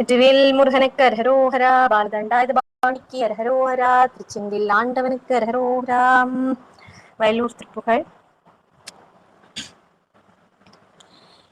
வெற்றிவேல் முருகனுக்கு அரஹரோஹரா பாலதண்டாயுத பாணிக்கு அரஹரோஹரா திருச்செந்தில் ஆண்டவனுக்கு அரஹரோஹரா வயலூர் திருப்புகழ்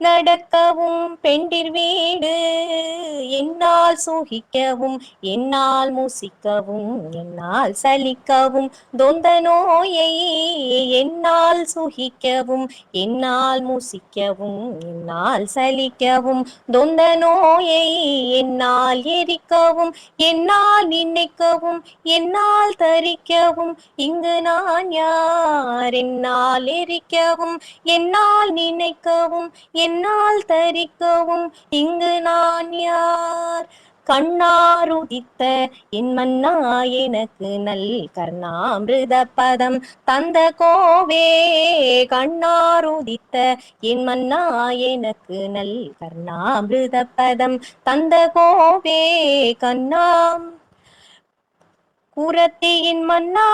நடக்கவும் பெண்டிர் வீடு என்னால் சூகிக்கவும் என்னால் மூசிக்கவும் என்னால் சலிக்கவும் தொந்த நோயை என்னால் சுகிக்கவும் என்னால் மூசிக்கவும் என்னால் சலிக்கவும் தொந்த நோயை என்னால் எரிக்கவும் என்னால் நினைக்கவும் என்னால் தரிக்கவும் இங்கு நான் யார்? என்னால் எரிக்கவும் என்னால் நினைக்கவும் என்னால் தரிக்கவும் இங்கு நான் யார்? கண்ணாருதித்த என் மன்னா எனக்கு நல் கர்ணாமிருத பதம் தந்த கோவே. கண்ணாருதித்த என் மன்னா எனக்கு நல் கர்ணாமிருத பதம் தந்த கோவே. கண்ணாம் குரத்தியின் மன்னா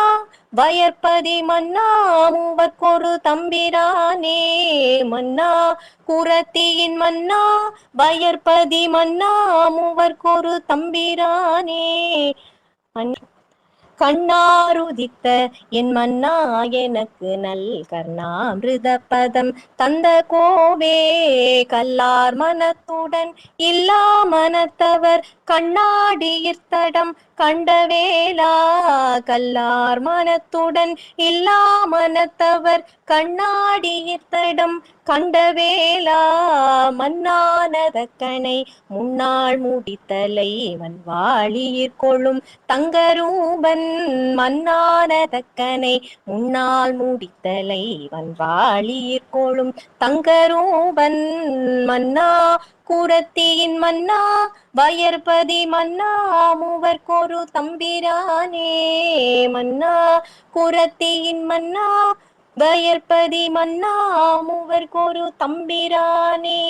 வயற்பதி மன்னா மூவர்க்கொரு தம்பிரானே. மன்னா குரத்தியின் மன்னா வயற்பதி மன்னா மூவர்க்கொரு தம்பிரானே. கண்ணாருதித்த என் மன்னா எனக்கு நல் கர்ணாமிருத பதம் தந்த கோவே. கல்லார் மனத்துடன் இல்லா மனத்தவர் கண்ணாடியிர்த்தடம் கண்டவேலா கல்லார் மனத்துடன் இல்லா மனத்தவர் கண்ணாடியிர்த்தடம் கண்டவேலா மன்னானதக்கனை முன்னாள் முடித்தலை மண்வாளியிற் கொள்ளும் தங்கரூபன் மன்னானதக்கனை முன்னாள் முடித்தலை மண்வாளியிற் கொள்ளும் தங்கரூபன் மன்னா குரத்தியின் மன்னா வயற்பதி மன்னா மூவர்க்கொரு தம்பிரானே. மன்னா குரத்தியின் மன்னா வயற்பதி மன்னா மூவர்க்கொரு தம்பிரானே.